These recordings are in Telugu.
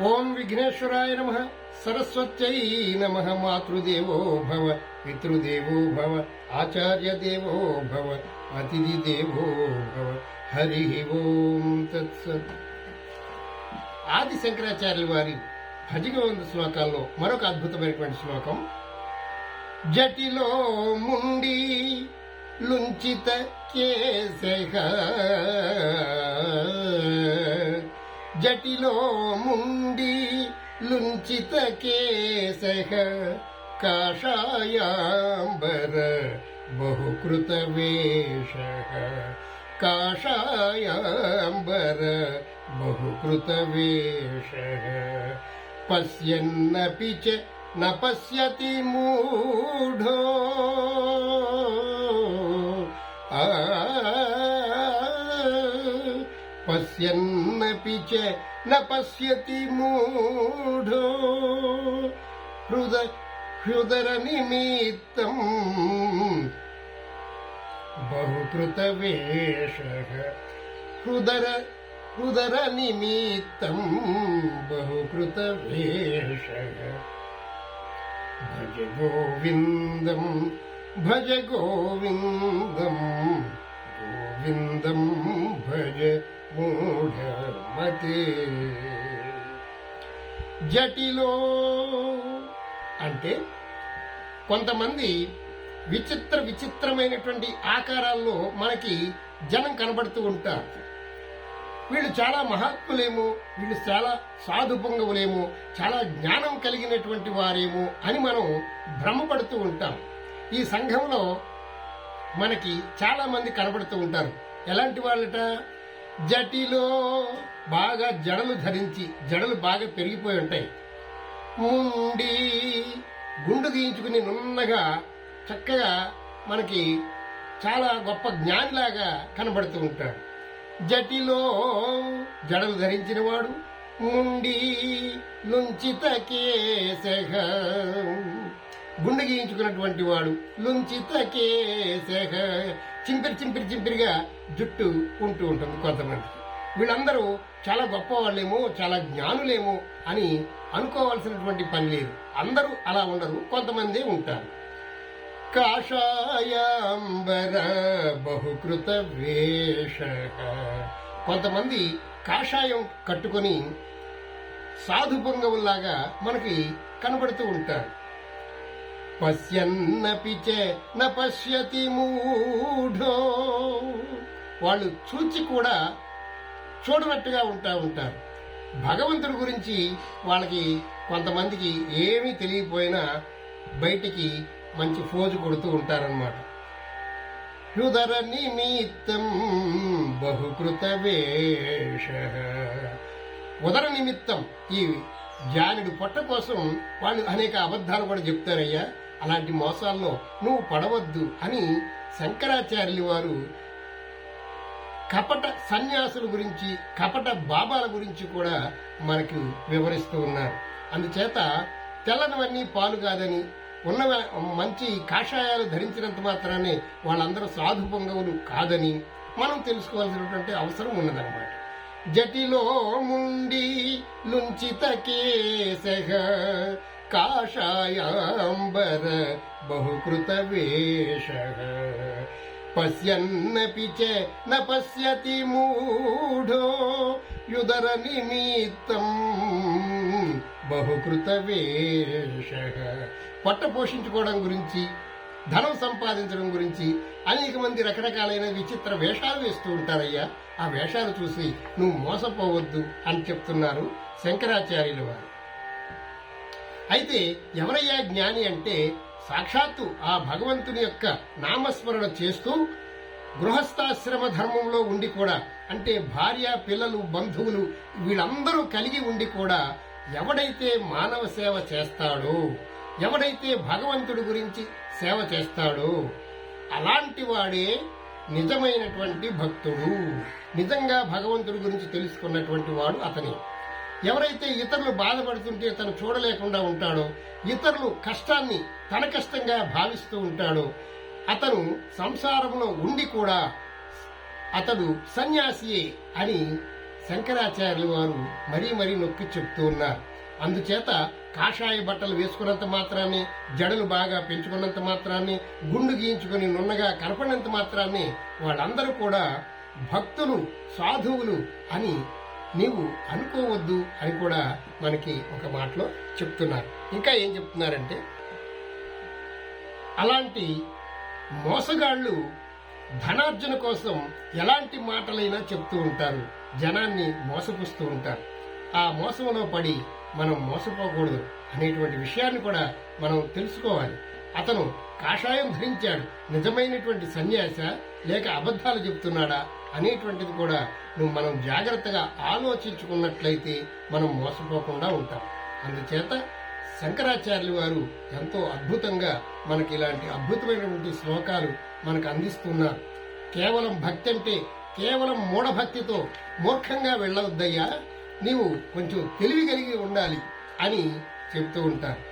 ఓం విఘ్నేశ్వరాయ నమ. సరస్వత్యై నమ. మాతృదేవో భవ. పితృదేవో భవ. ఆచార్య దేవో భవ. అతిథి దేవో భవ. హరి ఓం తత్సత్. ఆది శంకరాచార్యుల వారి భజగవంద శ్లోకాల్లో మరొక అద్భుతమైనటువంటి శ్లోకం. జటిలో ముండి లుంచిత కేశ जटिलो मुण्डी लुञ्चितकेसः काशायाम्बर बहु कृतवेशः काशायाम्बर बहु पश्यन्नपि च न पश्यति मूढो आ पश्यन्नपि च न पश्यति मूढो। हृद हृदरनिमित्तम् बहुकृतवेषरनिमित्तम् बहुकृतवेष। भज गोविन्दम् भज गोविन्दम् गोविन्दम् भज వేష జటిలో అంటే కొంతమంది విచిత్ర విచిత్రమైనటువంటి ఆకారాల్లో మనకి జనం కనబడుతూ ఉంటారు. వీళ్ళు చాలా మహాత్ములేమో వీళ్ళు చాలా సాధు పొంగవులేమో చాలా జ్ఞానం కలిగినటువంటి వారేమో అని మనం భ్రమపడుతూ ఉంటాం. ఈ సంఘంలో మనకి చాలా మంది కనబడుతూ ఉంటారు. ఎలాంటి వాళ్ళట? జటిలో బాగా జడలు ధరించి జడలు బాగా పెరిగిపోయి ఉంటాయి. ముండి గుండు గీయించుకుని నున్నగా చక్కగా మనకి చాలా గొప్ప జ్ఞానిలాగా కనబడుతూ ఉంటాడు. జటిలో జడలు ధరించిన వాడు ముండి లుంచిత కేశగ గుండె గీయించుకున్నటువంటి వాడు లుంచిత కేశగ చింపిరి చింపిరి చింపిరిగా జుట్టు ఉంటూ ఉంటుంది కొంతమంది వీళ్ళందరూ చాలా గొప్ప వాళ్ళేమో చాలా జ్ఞానులేమో అని అనుకోవాల్సినటువంటి పని లేదు. అందరూ అలా ఉండరు కొంతమంది ఉంటారు. కాషాయాంబర బహుకృత వేష. కొంతమంది కాషాయం కట్టుకొని సాధు పొంగవుల్లాగా మనకి కనబడుతూ ఉంటారు. పశ్యన్నపిచ న పశ్యతి మూఢో. వాళ్ళు చూచి కూడా చూడనట్టుగా ఉంటా ఉంటారు. భగవంతుడి గురించి వాళ్ళకి కొంతమందికి ఏమీ తెలియపోయినా బయటికి మంచి ఫోజు కొడుతూ ఉంటారన్నమాట. హృదర నిమిత్తం బహుకృత వేష. ఉదర నిమిత్తం ఈ జానుడి పొట్ట కోసం వాళ్ళు అనేక అబద్ధాలు కూడా చెప్తారయ్యా. అలాంటి మోసాల్లో నువ్వు పడవద్దు అని శంకరాచార్యులు వారు కపట సన్యాసుల గురించి కపట బాబాల గురించి కూడా మనకు వివరిస్తూ ఉన్నారు. అందుచేత తెల్లనివన్నీ పాలు కాదని ఉన్న మంచి కాషాయాలు ధరించినంత మాత్రానే వాళ్ళందరూ సాధు పొంగవులు కాదని మనం తెలుసుకోవాల్సినటువంటి అవసరం ఉన్నదన్నమాట. జటిలో ముండి లుంచిత కేశగ కాషాయాంబర బహుకృత వేష పశ్యన్నపి చ న పశ్యతి మూఢో యుదర నిమిత్తం బహుకృత వేష పొట్ట పోషించుకోవడం గురించి ధనం సంపాదించడం గురించి అనేక మంది రకరకాలైన విచిత్ర వేషాలు వేస్తూ ఉంటారయ్యా. ఆ వేషాలు చూసి నువ్వు మోసపోవద్దు అని చెప్తున్నారు శంకరాచార్యుల వారు. అయితే ఎవరయ్యా జ్ఞాని అంటే సాక్షాత్తు ఆ భగవంతుని యొక్క నామస్మరణ చేస్తూ గృహస్థాశ్రమ ధర్మంలో ఉండి కూడా అంటే భార్య పిల్లలు బంధువులు వీళ్ళందరూ కలిగి ఉండి కూడా ఎవడైతే మానవ సేవ చేస్తాడో ఎవడైతే భగవంతుడి గురించి సేవ చేస్తాడో అలాంటి వాడే నిజమైనటువంటి భక్తుడు. నిజంగా భగవంతుడి గురించి తెలుసుకున్నటువంటి వాడు అతనే. ఎవరైతే ఇతరులు బాధపడుతుంటే తను చూడలేకుండా ఉంటాడో ఇతరులు కష్టాన్ని తన కష్టంగా భావిస్తూ ఉంటాడో అతను సంసారంలో ఉండి కూడా అతడు సన్యాసియే అని శంకరాచార్యులు వారు మరీ మరీ నొక్కి చెప్తూ ఉన్నారు. అందుచేత కాషాయ బట్టలు వేసుకున్నంత మాత్రాన్ని జడలు బాగా పెంచుకున్నంత మాత్రాన్ని గుండు గీయించుకుని నున్నగా కనపడినంత మాత్రాన్ని వాళ్ళందరూ కూడా భక్తులు సాధువులు అని నీవు అనుకోవద్దు అని కూడా మనకి ఒక మాటలో చెప్తున్నారు. ఇంకా ఏం చెప్తున్నారంటే అలాంటి మోసగాళ్ళు ధనార్జన కోసం ఎలాంటి మాటలైనా చెప్తూ ఉంటారు. జనాన్ని మోసపుస్తూ ఉంటారు. ఆ మోసంలో పడి మనం మోసపోకూడదు అనేటువంటి విషయాన్ని కూడా మనం తెలుసుకోవాలి. అతను కాషాయం ధరించాడు. నిజమైనటువంటి సన్యాస లేక అబద్ధాలు చెప్తున్నాడా? అనేటువంటిది కూడా నువ్వు మనం జాగ్రత్తగా ఆలోచించుకున్నట్లయితే మనం మోసపోకుండా ఉంటాం. అందుచేత శంకరాచార్యులు వారు ఎంతో అద్భుతంగా మనకి ఇలాంటి అద్భుతమైనటువంటి శ్లోకాలు మనకు అందిస్తున్నారు. కేవలం భక్తి అంటే కేవలం మూఢభక్తితో మూర్ఖంగా వెళ్ళవద్దయ్యా నీవు కొంచెం తెలివి కలిగి ఉండాలి అని చెప్తూ ఉంటారు.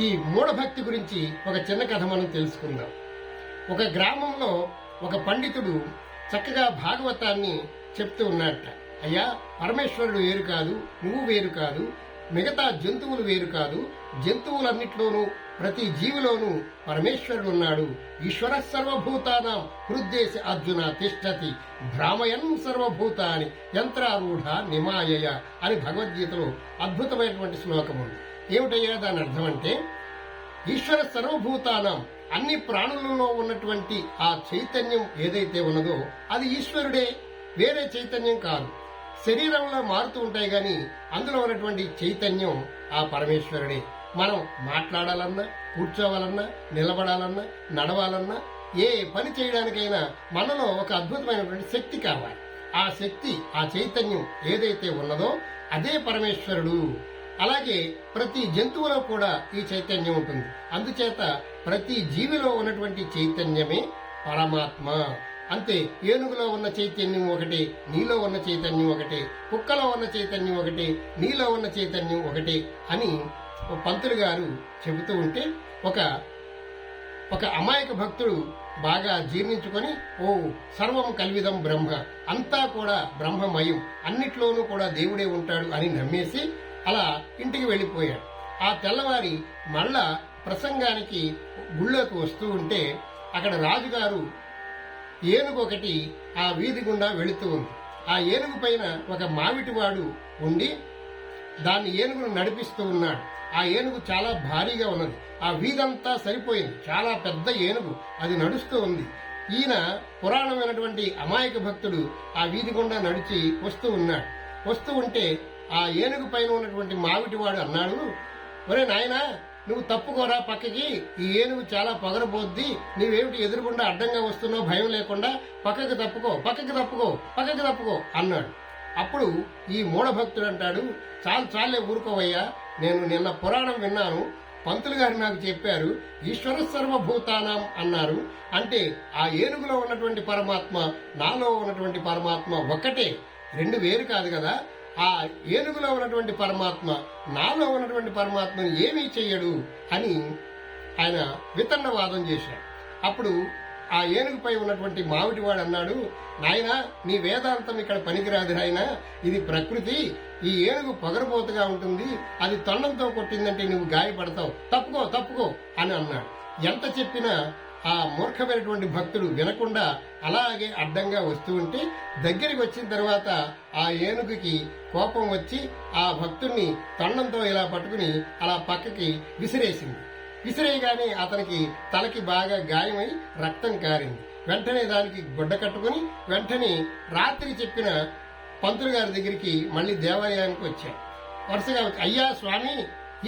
ఈ మూఢభక్తి గురించి ఒక చిన్న కథ మనం తెలుసుకుందాం. ఒక గ్రామంలో ఒక పండితుడు చక్కగా భాగవతాన్ని చెప్తూ ఉన్నాడట. అయ్యా పరమేశ్వరుడు వేరు కాదు నువ్వు వేరు కాదు మిగతా జంతువులు వేరు కాదు జంతువులన్నిట్లోనూ ప్రతి జీవిలోనూ పరమేశ్వరుడు ఉన్నాడు. ఈశ్వర సర్వభూతానాం హృద్దేశ అర్జున తిష్టతి భ్రామయన్ సర్వభూతాని యంత్రారూఢ నిమాయయ అని భగవద్గీతలో అద్భుతమైనటువంటి శ్లోకం ఉంది. ఏమిటయ్యా దాని అర్థం అంటే ఈశ్వర సర్వభూతానం అన్ని ప్రాణులలో ఉన్నటువంటి ఆ చైతన్యం ఏదైతే ఉన్నదో అది ఈశ్వరుడే. వేరే చైతన్యం కాదు. శరీరంలో మారుతూ ఉంటాయి గాని అందులో ఉన్నటువంటి చైతన్యం ఆ పరమేశ్వరుడే. మనం మాట్లాడాలన్నా కూర్చోవాలన్నా నిలబడాలన్నా నడవాలన్నా ఏ పని చేయడానికైనా మనలో ఒక అద్భుతమైనటువంటి శక్తి కావాలి. ఆ శక్తి ఆ చైతన్యం ఏదైతే ఉన్నదో అదే పరమేశ్వరుడు. అలాగే ప్రతి జంతువులో కూడా ఈ చైతన్యం ఉంటుంది. అందుచేత ప్రతి జీవిలో ఉన్నటువంటి చైతన్యమే పరమాత్మ. అంతే ఏనుగులో ఉన్న చైతన్యం ఒకటి నీలో ఉన్న చైతన్యం ఒకటి కుక్కలో ఉన్న చైతన్యం ఒకటి నీలో ఉన్న చైతన్యం ఒకటి అని ఓ పంతులు గారు చెబుతూ ఉంటే ఒక ఒక అమాయక భక్తుడు బాగా జీర్ణించుకొని ఓ సర్వం కల్విదం బ్రహ్మ అంతా కూడా బ్రహ్మమయం అన్నిట్లోనూ కూడా దేవుడే ఉంటాడు అని నమ్మేసి అలా ఇంటికి వెళ్ళిపోయాడు. ఆ తెల్లవారి మళ్ళా ప్రసంగానికి గుళ్ళోకి వస్తూ ఉంటే అక్కడ రాజుగారు ఏనుగు ఒకటి ఆ వీధి గుండా వెళుతూ ఉంది. ఆ ఏనుగు పైన ఒక మావిటివాడు ఉండి దాన్ని ఏనుగును నడిపిస్తూ ఉన్నాడు. ఆ ఏనుగు చాలా భారీగా ఉన్నది. ఆ వీధంతా సరిపోయింది. చాలా పెద్ద ఏనుగు. అది నడుస్తూ ఉంది. ఈయన పురాణమైనటువంటి అమాయక భక్తుడు ఆ వీధి గుండా నడిచి వస్తూ ఉన్నాడు. వస్తూ ఉంటే ఆ ఏనుగు పైన ఉన్నటువంటి మావిటివాడు అన్నాడు ఒరే నాయనా నువ్వు తప్పుకోరా పక్కకి. ఈ ఏనుగు చాలా పొగరబోద్ది. నీవేమిటి ఎదురుగుండా అడ్డంగా వస్తున్నావు? భయం లేకుండా పక్కకి తప్పుకో పక్కకి తప్పుకో పక్కకి తప్పుకో అన్నాడు. అప్పుడు ఈ మూఢభక్తుడు అంటాడు చాలు చాలే ఊరుకోవయ్యా. నేను నిన్న పురాణం విన్నాను. పంతులు గారు నాకు చెప్పారు ఈశ్వర సర్వభూతానం అన్నారు. అంటే ఆ ఏనుగులో ఉన్నటువంటి పరమాత్మ నాలో ఉన్నటువంటి పరమాత్మ ఒక్కటే. రెండు వేరు కాదు కదా. ఆ ఏనుగులో ఉన్నటువంటి పరమాత్మ నాలో ఉన్నటువంటి పరమాత్మ ఏమీ చెయ్యడు అని ఆయన వితన్నవాదం చేశాడు. అప్పుడు ఆ ఏనుగుపై ఉన్నటువంటి మావిటివాడు అన్నాడు నాయన నీ వేదాంతం ఇక్కడ పనికిరాదు నాయన. ఇది ప్రకృతి. ఈ ఏనుగు పొగరబోతుగా ఉంటుంది. అది తొండంతో కొట్టిందంటే నువ్వు గాయపడతావు. తప్పుకో తప్పుకో అని అన్నాడు. ఎంత చెప్పినా ఆ మూర్ఖమైనటువంటి భక్తుడు వినకుండా అలాగే అడ్డంగా వస్తూ ఉంటే దగ్గరికి వచ్చిన తర్వాత ఆ ఏనుగుకి కోపం వచ్చి ఆ భక్తుణ్ణి తొండంతో ఇలా పట్టుకుని అలా పక్కకి విసిరేసింది. విసిరేయగానే అతనికి తలకి బాగా గాయమై రక్తం కారింది. వెంటనే దానికి గుడ్డ కట్టుకుని వెంటనే రాత్రి చెప్పిన పంతులు గారి దగ్గరికి మళ్ళీ దేవాలయానికి వచ్చాడు. వరుసగా అయ్యా స్వామి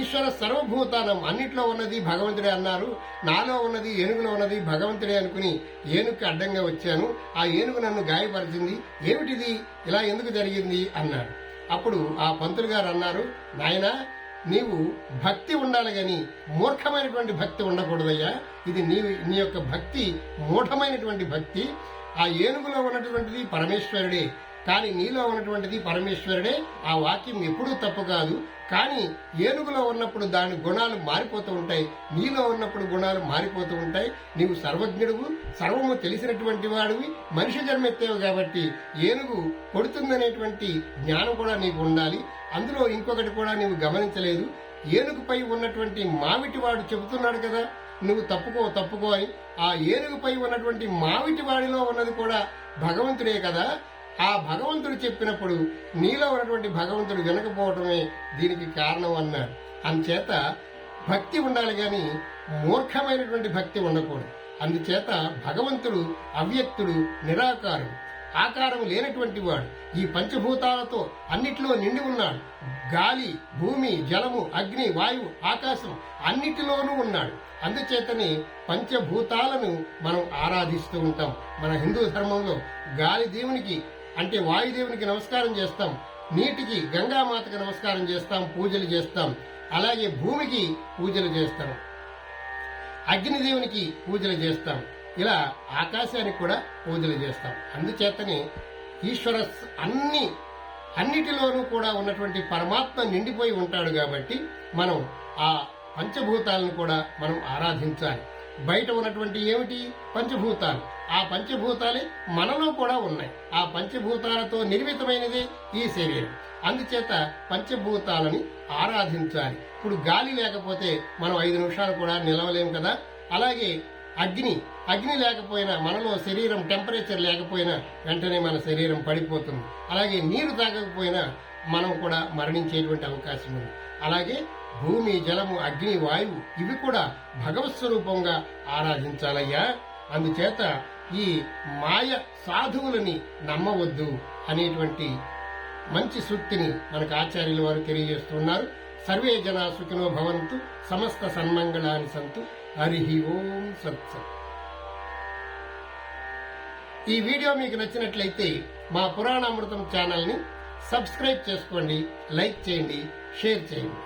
ఈశ్వర సర్వభూతానం అన్నిట్లో ఉన్నది భగవంతుడే అన్నారు. నాలో ఉన్నది ఏనుగులో ఉన్నది భగవంతుడే అనుకుని ఏనుగుకి అడ్డంగా వచ్చాను. ఆ ఏనుగు నన్ను గాయపరిచింది. ఏమిటిది? ఇలా ఎందుకు జరిగింది? అన్నాడు అప్పుడు ఆ పంతులు గారు అన్నారు నాయనా నీవు భక్తి ఉండాలి కానీ మూర్ఖమైనటువంటి భక్తి ఉండకూడదయ్యా. ఇది నీ నీ యొక్క భక్తి మూఢమైనటువంటి భక్తి. ఆ ఏనుగులో ఉన్నటువంటిది పరమేశ్వరుడే. కానీ నీలో ఉన్నటువంటిది పరమేశ్వరుడే. ఆ వాక్యం ఎప్పుడూ తప్పు కాదు. కానీ ఏనుగులో ఉన్నప్పుడు దాని గుణాలు మారిపోతూ ఉంటాయి. నీలో ఉన్నప్పుడు గుణాలు మారిపోతూ ఉంటాయి. నీవు సర్వజ్ఞుడువు సర్వము తెలిసినటువంటి వాడివి మనిషి జన్మెత్తావు కాబట్టి ఏనుగు కొడుతుందనేటువంటి జ్ఞానం కూడా నీకు ఉండాలి. అందులో ఇంకొకటి కూడా నీవు గమనించలేదు. ఏనుగుపై ఉన్నటువంటి మావిటి వాడు చెబుతున్నాడు కదా నువ్వు తప్పుకో తప్పుకో అని. ఆ ఏనుగుపై ఉన్నటువంటి మావిటి వాడిలో ఉన్నది కూడా భగవంతుడే కదా. ఆ భగవంతుడు చెప్పినప్పుడు నీలో ఉన్నటువంటి భగవంతుడు వినకపోవటమే దీనికి కారణం అన్నాడు. అందుచేత భక్తి ఉండాలి కానీ మూర్ఖమైనటువంటి భక్తి ఉండకూడదు. అందుచేత భగవంతుడు అవ్యక్తుడు నిరాకారుడు ఆకారం లేనటువంటి వాడు ఈ పంచభూతాలతో అన్నిటిలో నిండి ఉన్నాడు. గాలి భూమి జలము అగ్ని వాయువు ఆకాశం అన్నిటిలోనూ ఉన్నాడు. అందుచేతనే పంచభూతాలను మనం ఆరాధిస్తూ ఉంటాం. మన హిందూ ధర్మంలో గాలి దేవునికి అంటే వాయుదేవునికి నమస్కారం చేస్తాం నీటికి గంగామాతకి నమస్కారం చేస్తాం పూజలు చేస్తాం అలాగే భూమికి పూజలు చేస్తాం అగ్నిదేవునికి పూజలు చేస్తాం ఇలా ఆకాశానికి కూడా పూజలు చేస్తాం. అందుచేతనే ఈశ్వర అన్ని అన్నిటిలోనూ కూడా ఉన్నటువంటి పరమాత్మ నిండిపోయి ఉంటాడు కాబట్టి మనం ఆ పంచభూతాలను కూడా మనం ఆరాధించాలి. బయట ఉన్నటువంటి ఏమిటి? పంచభూతాలు. ఆ పంచభూతాలే మనలో కూడా ఉన్నాయి. ఆ పంచభూతాలతో నిర్మితమైనదే ఈ శరీరం. అందుచేత పంచభూతాలని ఆరాధించాలి. ఇప్పుడు గాలి లేకపోతే మనం ఐదు నిమిషాలు కూడా నిలవలేము కదా? అలాగే అగ్ని అగ్ని లేకపోయినా మనలో శరీరం టెంపరేచర్ లేకపోయినా వెంటనే మన శరీరం పడిపోతుంది. అలాగే నీరు తాగకపోయినా మనం కూడా మరణించేటువంటి అవకాశం ఉంది. అలాగే భూమి జలము అగ్ని వాయువు ఇవి కూడా భగవత్ స్వరూపంగా ఆరాధించాలయ్యా. అందుచేత ఈ మాయ సాధువులని నమ్మవద్దు అనేటువంటి మంచి సూక్తిని మనకు ఆచార్యుల వారు తెలియజేస్తున్నారు. సర్వే జనా సుఖినో భవంతు సమస్త సన్మంగళాని సంతు. హరి ఓం సత్సత్. ఈ వీడియో మీకు నచ్చినట్లయితే మా పురాణామృతం ఛానల్ని సబ్స్క్రైబ్ చేసుకోండి లైక్ చేయండి షేర్ చేయండి.